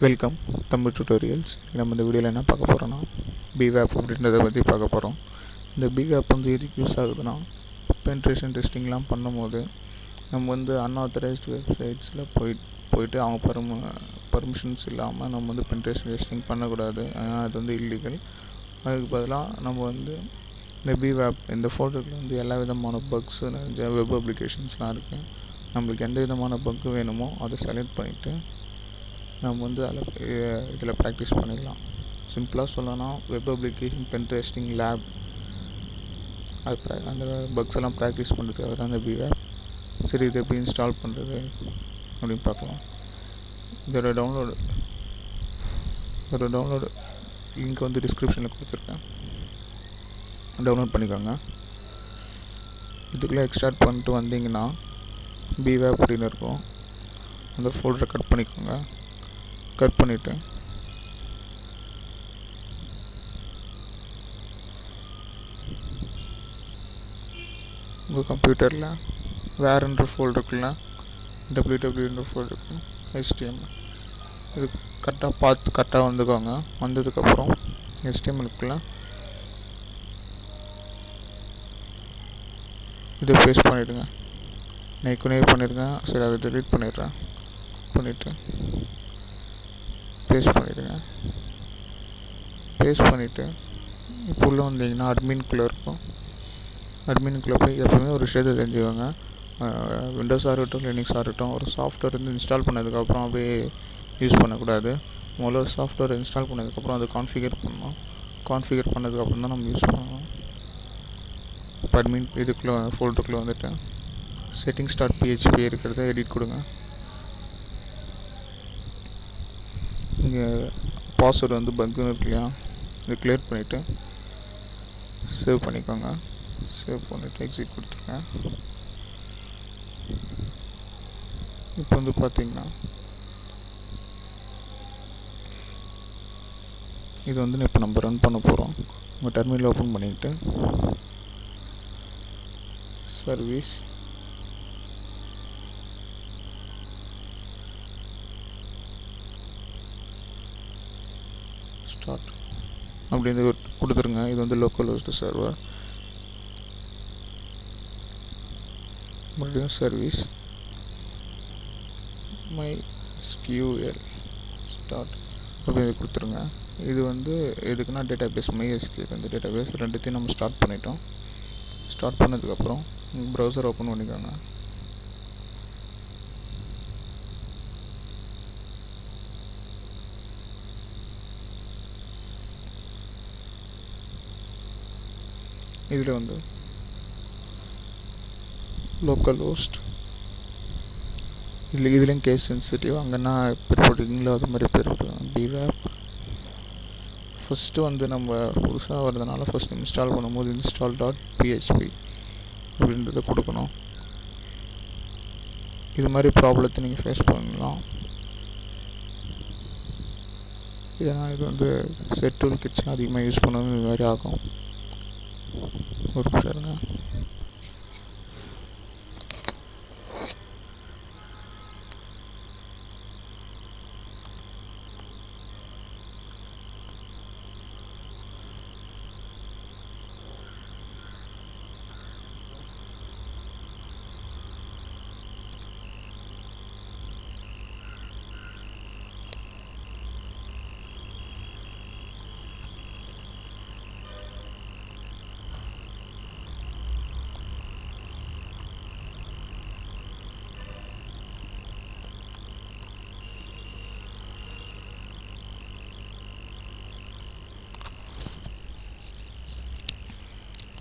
Welcome Tamil tutorials நம்ம இந்த வீடியோவில் என்ன பார்க்க போகிறோன்னா பிவேப் அப்படின்றத பற்றி பார்க்க போகிறோம் இந்த பிவேப் வந்து எதுக்கு யூஸ் ஆகுதுன்னா பென்ட்ரேஷன் டெஸ்டிங்லாம் பண்ணும்போது நம்ம வந்து அன்ஆத்தரைஸ்டு வெப்சைட்ஸில் போய் போயிட்டு அவங்க பர்ம பர்மிஷன்ஸ் இல்லாமல் நம்ம வந்து பென்ட்ரேஷன் டெஸ்டிங் பண்ணக்கூடாது. ஏன்னா அது வந்து இல்லீகல் அதுக்கு பதிலாக நம்ம வந்து இந்த பிவேப் இந்த ஃபோட்டோக்கில் வந்து எல்லா விதமான பக்ஸு நிறைய வெப் அப்ளிகேஷன்ஸ்லாம் இருக்குது நம்மளுக்கு எந்த விதமான பக்கு வேணுமோ அதை செலக்ட் பண்ணிவிட்டு நம்ம வந்து அதில் இதில் ப்ராக்டிஸ் பண்ணிடலாம் சிம்பிளாக சொல்லணும்னா web application pen testing lab அது ப்ரா அந்த பக்ஸ் எல்லாம் ப்ராக்டிஸ் பண்ணுறதுக்காக தான் அந்த பிவேப் சரி இதை எப்படி இன்ஸ்டால் பண்ணுறது அப்படின்னு பார்க்கலாம். இதோட டவுன்லோடு இதோட டவுன்லோடு லிங்க் வந்து டிஸ்கிரிப்ஷனில் கொடுத்துருக்கேன். டவுன்லோட் பண்ணிக்கோங்க. இதுக்குள்ளே எக்ஸ்ட்ராக்ட் பண்ணிட்டு வந்தீங்கன்னா பிவேப் அப்படின்னு இருக்கும். அந்த ஃபோல்டரை கட் பண்ணிக்கோங்க. கட் பண்ணிவிட்டேன் உங்கள் கம்ப்யூட்டரில் வேறுன்ற ஃபோல்டருக்குள்ள டபிள்யூ டபிள்யூன்ற ஃபோல்டருக்கு ஹெச்டிஎம் இது கரெக்டாக பார்த்து கரெக்டாக வந்துக்கோங்க. வந்ததுக்கப்புறம் ஹெச்டிஎம்எலுக்குள்ள இதை பேஸ்ட் பண்ணிவிடுங்க நைக்குனே பண்ணிடுங்க சரி அதை டெலீட் பண்ணிடுறேன். பண்ணிவிட்டு பேஸ்ட் பண்ணிவிடுங்க பேஸ்ட் பண்ணிவிட்டு இப்போ உள்ளே வந்தீங்கன்னா அட்மின்குள்ளே இருக்கும். அட்மின்குள்ளே போய் எப்போவுமே ஒரு விஷயத்தை தெரிஞ்சுக்கோங்க. விண்டோஸாக இருக்கட்டும் லினிக்ஸாக இருக்கட்டும் ஒரு சாஃப்ட்வேர் வந்து இன்ஸ்டால் பண்ணதுக்கப்புறம் அப்படியே யூஸ் பண்ணக்கூடாது. முதல்ல ஒரு சாஃப்ட்வேர் இன்ஸ்டால் பண்ணதுக்கப்புறம் அதை கான்ஃபிகர் பண்ணணும். கான்ஃபிகர் பண்ணதுக்கப்புறம் தான் நம்ம யூஸ் பண்ணணும். இப்போ அட்மின் இதுக்குள்ளே ஃபோல்டருக்குள்ளே வந்துட்டு செட்டிங் ஸ்டார்ட் பிஹெச்பி இருக்கிறத எடிட் கொடுங்க. இங்கே பாஸ்வேர்டு வந்து பக்குன்னு இருக்கு இல்லையா இதை கிளியர் பண்ணிவிட்டு சேவ் பண்ணிக்கோங்க. சேவ் பண்ணிவிட்டு எக்ஸிட் கொடுத்துருங்க. இப்போ வந்து பார்த்தீங்கன்னா இது வந்து இப்போ நம்ம ரன் பண்ண போகிறோம் உங்கள் டெர்மினல் ஓப்பன் பண்ணிக்கிட்டு சர்வீஸ் ஸ்டார்ட் அப்படின்னு கொடுத்துருங்க. இது வந்து லோக்கல் ஹோஸ்ட் சர்வர் மறுபடியும் சர்வீஸ் மை ஸ்கியூஎல் ஸ்டார்ட் அப்படின்னு கொடுத்துருங்க. இது வந்து எதுக்குன்னா டேட்டா பேஸ் மை எஸ்கியூஎல் வந்து டேட்டா பேஸ் ரெண்டுத்தையும் நம்ம ஸ்டார்ட் பண்ணிட்டோம். ஸ்டார்ட் பண்ணதுக்கப்புறம் ப்ரௌசர் ஓப்பன் பண்ணிக்கோங்க. இதில் வந்து. லோக்கல் ஹோஸ்ட் இதில் இதுலேயும் கேஸ் சென்சிட்டிவ் அங்கன்னா பேர் போட்டிருக்கீங்களோ அது மாதிரி பேர் டிவேப் ஃபஸ்ட்டு வந்து நம்ம புதுசாக வரதுனால ஃபஸ்ட் இன்ஸ்டால் பண்ணும்போது இன்ஸ்டால் டாட் பிஹெச்பி அப்படின்றத கொடுக்கணும். இது மாதிரி ப்ராப்ளத்தை நீங்கள் ஃபேஸ் பண்ணலாம். ஏன்னா இது வந்து செட் டூல் கிட்ஸ்லாம் அதிகமாக யூஸ் பண்ணணும் இது மாதிரி ஆகும். ஒரு நிமிஷம்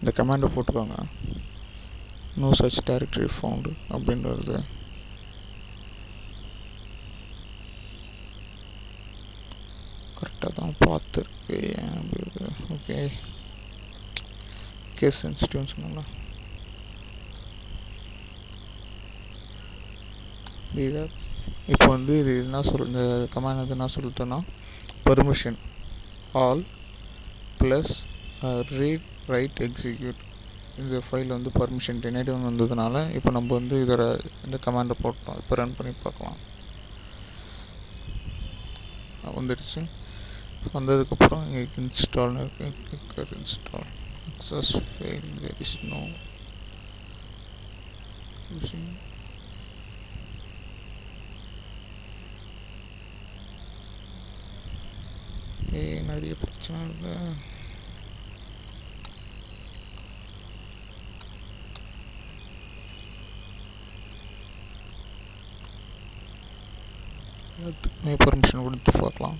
இந்த கமாண்டை போட்டுக்கோங்க. நோ சச் டேரக்டரி ஃபவுண்டு அப்படின்றது. கரெக்டாக தான் பார்த்துருக்கு ஏன் ஓகே கேஸ் சென்சிட்டிவ்னு சொன்னாங்களா இப்போ வந்து இது என்ன சொல் இந்த கமாண்ட் வந்து என்ன சொல்லுதுன்னா permission all plus read write execute இந்த ஃபைல் வந்து பர்மிஷன் டெனேட்டிவ் வந்ததுனால இப்போ நம்ம வந்து இதோட இந்த கமாண்டை போட்டோம். இப்போ ரன் பண்ணி பார்க்கலாம். வந்துடுச்சு. வந்ததுக்கப்புறம் இங்கே இன்ஸ்டால்னு இருக்கு. Clicker install access fail there is no using நிறைய பிரச்சனை இருக்கு எல்லாத்துக்குமே பர்மிஷன் கொடுத்து பார்க்கலாம்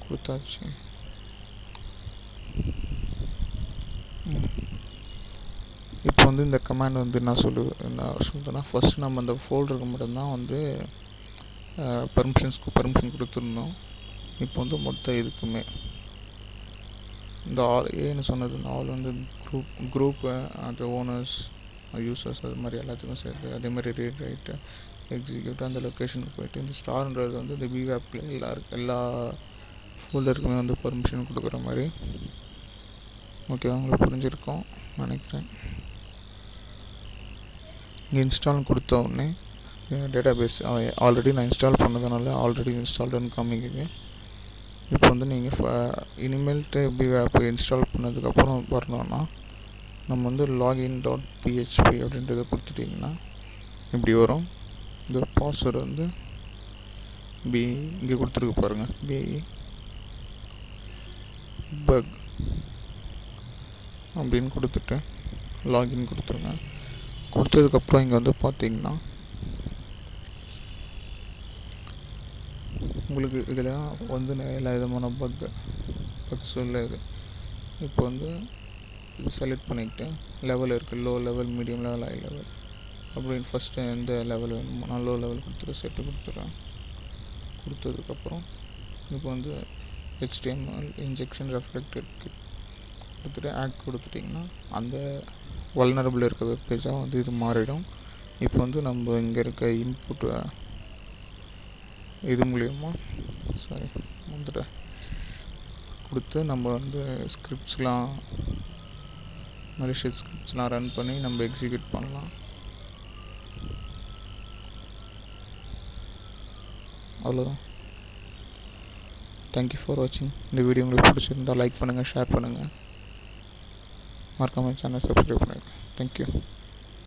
கொடுத்தாச்சு இப்போ வந்து இந்த கமாண்ட் வந்து என்ன சொல்லு என்ன சொல்லுதுன்னா ஃபர்ஸ்ட் நம்ம அந்த ஃபோல்டருக்கு மட்டும்தான் வந்து பர்மிஷன்ஸ்க்கு பர்மிஷன் கொடுத்துருந்தோம் இப்போ வந்து மொத்த இதுக்குமே. இந்த ஆல் ஏன்னு சொன்னது இந்த ஆல் வந்து குரூப் குரூப்பு அந்த ஓனர்ஸ் யூசர்ஸ் அது மாதிரி எல்லாத்துக்கும் சேர்த்து அதே மாதிரி ரீட் ரைட்டு எக்ஸிக்யூட் அந்த லொக்கேஷனுக்கு போயிட்டு இந்த ஸ்டார்ன்றது வந்து இந்த பிவேப்பில் எல்லாருக்கும் எல்லா ஃபோல்டருக்குமே வந்து பர்மிஷன் கொடுக்குற மாதிரி. ஓகேவா உங்களுக்கு புரிஞ்சிருக்கோம் நினைக்கிறேன். இங்கே இன்ஸ்டால் கொடுத்த உடனே டேட்டா பேஸ் ஆல்ரெடி நான் இன்ஸ்டால் பண்ணதுனால ஆல்ரெடி இன்ஸ்டால்டுன்னு காமிக்குது இப்போ வந்து நீங்கள் இனிமேல்ட்டு பி ஆப் இன்ஸ்டால் பண்ணதுக்கப்புறம் வரணும்னா நம்ம வந்து லாகின் டாட் பிஹெச்பி அப்படின்றத கொடுத்துட்டிங்கன்னா இப்படி வரும். இந்த பாஸ்வேர்டு வந்து பி இங்கே கொடுத்துருக்கு பாருங்கள் பி பக் அப்படின்னு கொடுத்துட்டு லாகின் கொடுத்துருங்க. கொடுத்ததுக்கப்புறம் இங்கே வந்து பார்த்தீங்கன்னா உங்களுக்கு இதில் வந்து எல்லா விதமான பக் பக்ஸ் இல்லை இது. இப்போ வந்து செலக்ட் பண்ணிக்கிட்டு லெவல் இருக்குது low level medium level high level அப்படின்னு ஃபஸ்ட்டு எந்த லெவல் வேணுமோ நான் லோ லெவல் கொடுத்துட்டு செட்டு கொடுத்துட்றேன் கொடுத்ததுக்கப்புறம் இப்போ வந்து ஹெச்டிஎம்எல் இன்ஜெக்ஷன் ரெஃப்ளெக்டட் கிட் கொடுத்துட்டு ஆட் கொடுத்துட்டிங்கன்னா அந்த வல்னரபிள் இருக்க வெப் பேஜாக வந்து இது மாறிடும். இப்போ வந்து நம்ம இங்கே இருக்க இன்புட் இது மூலயமா சாரி வந்துட்டேன் கொடுத்து நம்ம வந்து ஸ்கிரிப்ட்ஸ்லாம் மலேஷியஸ் ஸ்கிரிப்ட்ஸ்லாம் ரன் பண்ணி நம்ம எக்ஸிக்யூட் பண்ணலாம். அவ்வளோதான் தேங்க்யூ ஃபார் வாட்சிங் இந்த வீடியோ உங்களுக்கு பிடிச்சிருந்தா லைக் பண்ணுங்கள் ஷேர் பண்ணுங்கள் மறக்காமல் சேனல் சப்ஸ்கிரைப் பண்ணுங்கள் தேங்க்யூ